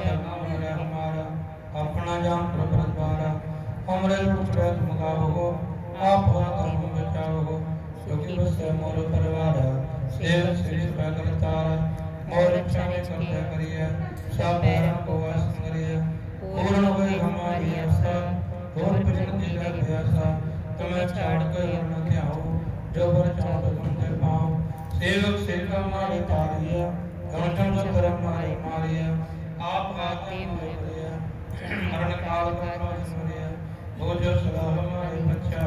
चरणों में रह हमारा अपना जान प्रभु द्वारा हमरे रूप मगाओ आप हम बचाओ सुखी बसे मोर परिवार सेव श्री पैदल तारा मोर इच्छा में करते करिए सब पैरों को वास करिए पूर्ण हुई हमारी आशा और प्रकृति का प्यासा तुम्हें छाड़ कर न ध्याओ जो बर चाहो तुमसे पाओ सेवक सेवका हमारे तारिया धर्म जो धर्म हमारे भोजो सदा हमारे बच्चा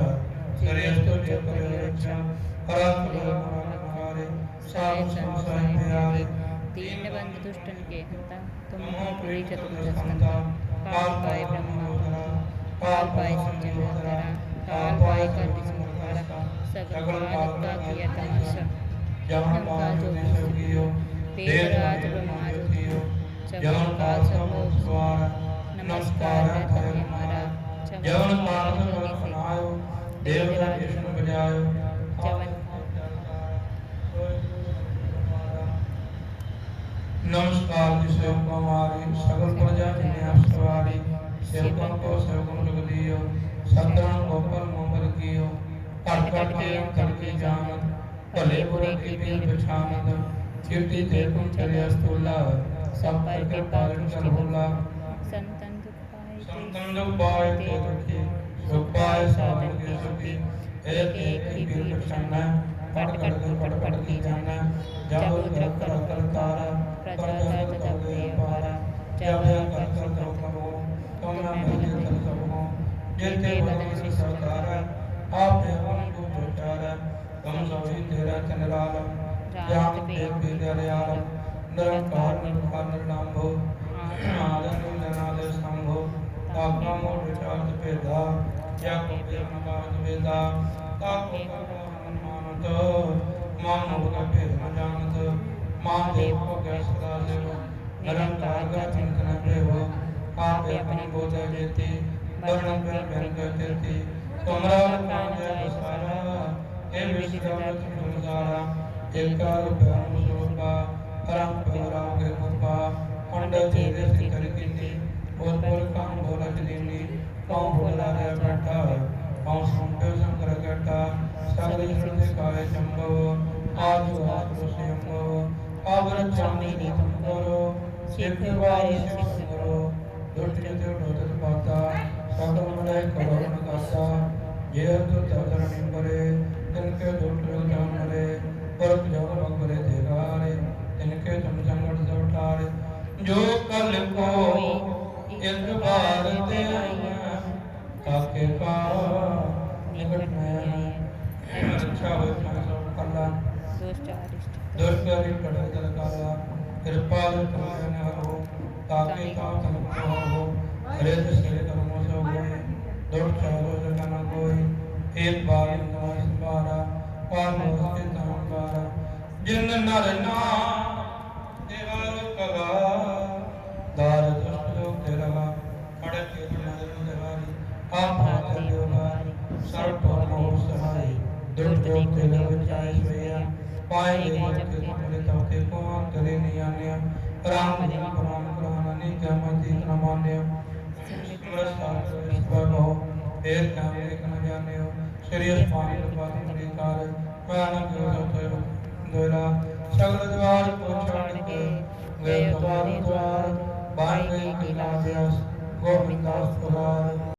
श्रेष्ठ रक्षा परात हमारे साधु संसार में आवे दीन दुष्टन के हंता तुम हो हो पूरी संता काल पाए ब्रह्मा काल पाए सज्जन काल पाए कर विष्णुधारा सगल काल का किया तमाशा जवन काल जो विश्व कियो देव राज ब्रह्मा जो कियो जवन काल सब लोग सवार ਨਮਸਕਾਰ ਹੈ ਤੁਹਾਨੂੰ ਮਹਾਰਾਜ ਜਵਨ ਮਾਨਸ ਮਨ ਸੁਣਾਇਓ ਦੇਵ ਦਾ ਕ੍ਰਿਸ਼ਨ ਬਜਾਇਓ। ਜਵਨ। ਨਮਸਕਾਰ ਜੀ ਸੇਵਕ ਮਾਰੀ ਸਗਲ ਪ੍ਰਜਾ ਜਨਿਆ ਸਵਾਰੀ ਸੇਵਕਾਂ ਕੋ ਸੇਵਕਮ ਲੁਗ ਦਿਓ ਸਤਰਾਂ ਕੋਪਲ ਮੁਮਰ ਕੀਓ। ਘਟ ਘਟ ਕੇ ਕਰਕੇ ਜਾਣਤ ਭਲੇ ਬੁਰੇ ਕੀ ਵੀ ਪਛਾਨਤ ਚਿਰਤੀ ਤੇ ਪੁੰਚਰਿਆ ਸਤੂਲਾ ਸਭ ਪਰ ਕਿਰਪਾ ਕਰ ਹੋਲਾ संतन दुख पाए संतन लोग तो दुखी सुख पाए साधन के सुखी एक एक की भी पहचाना पट कट कर पट पट की जाना जब उद्र कर कर तारा प्रजा धर्म जब दे पारा जब कर कर कर कहो तुम न मुझे कर कहो जेते बदन से सरकारा आप एवं को जोचारा तुम सभी तेरा चंद्राल जान पे पे दयाल निरंकार निर्भर निर्नामो आनंद निनाद संभो ताका मोर विचार पेदा या को प्रेम बाज वेदा ताको कहो मानत मानव का भेद न जानत मान देव को क्या सदा देव निरंकार का चिंतन प्रेम आप अपनी बोध देती वर्णन कर बहन कर देती तुमरा प्राण जय बसारा हे विश्वनाथ तुमसारा एकार ब्रह्म स्वरूपा परम परा के कृपा पंडित तेरे से कर किन्नी बोल बोल काम बोला ਕੌਮ ਭੁਲਾ ਰਿਹਾ ਬੈਠਾ ਕੌਮ ਸੁਣਦੇ ਸੰ ਕਰ ਬੈਠਾ ਸਗਲੇ ਸੁਣਦੇ ਕਾਲੇ ਜੰਬੋ ਆਜੋ ਆਜੋ ਸਿਮੋ ਕਬਰ ਚਾਮੀ ਨੀ ਤੁਮਰੋ ਸਿੱਖ ਵਾਰੀ ਸਿਮਰੋ ਦੁੱਟੇ ਤੇ ਉਡੋਤ ਪਾਤਾ ਸਾਡਾ ਮਲੇ ਕਰਮ ਕਾਸਾ ਜੇ ਤੋ ਤਦਰ ਨਿੰਬਰੇ ਤਿਨ ਕੇ ਦੁੱਟੇ ਜਾਮਰੇ ਪਰਮ ਜਗ ਮਗਰੇ ਤੇ ਗਾਰੇ ਤਿਨ ਕੇ ਤੁਮ ਸੰਗਟ ਜੋ ਟਾਰੇ ਜੋ ਕਲ ਕੋ ਇੱਕ ਬਾਰ दुष्ट अरिष्ट दुर्गरि कटल काला कृपाल तुम्हें हो ताकि का तन हो हरे दशरे कर्मों से होए दुर् चारो जगन कोई एक बार नमः बारा पार मोस्ते तम बारा जिन नर ना देवार कगा दार दुष्ट लोग तेरा अड़े के नर देवारी आप हाथ देवारी सर्व पर मोर सहाय दुष्ट लोग तेरे विचार सोया ਪਾਏ ਜਗਤ ਆਪਣੇ ਤਵਤੇ ਕੋ ਕਰੇ ਨਹੀਂ ਆਨਿਆ। ਰਾਮ ਜੀ ਪ੍ਰਾਨ ਪ੍ਰਾਨ ਨੇ ਜਮਨ ਦੀ ਨਮਾਨਿਆ ਸਿਮਰ ਸਾਧ ਸਭੋ ਫੇਰ ਕਾਮ ਇੱਕ ਨਾ ਜਾਣਿਓ। ਸ੍ਰੀ ਅਸਮਾਨ ਲਪਾਤੀ ਮਰੀ ਕਾਰ ਪ੍ਰਾਨ ਜੋ ਸਤਿ ਦੋਰਾ ਸਗਲ ਦਵਾਰ ਪੋਛਣ ਕੇ ਗਏ ਦਵਾਰ ਦਵਾਰ ਬਾਈ ਗਈ ਕਿਲਾ ਬਿਆਸ ਗੋਬਿੰਦਾਸ ਪੁਰਾਰ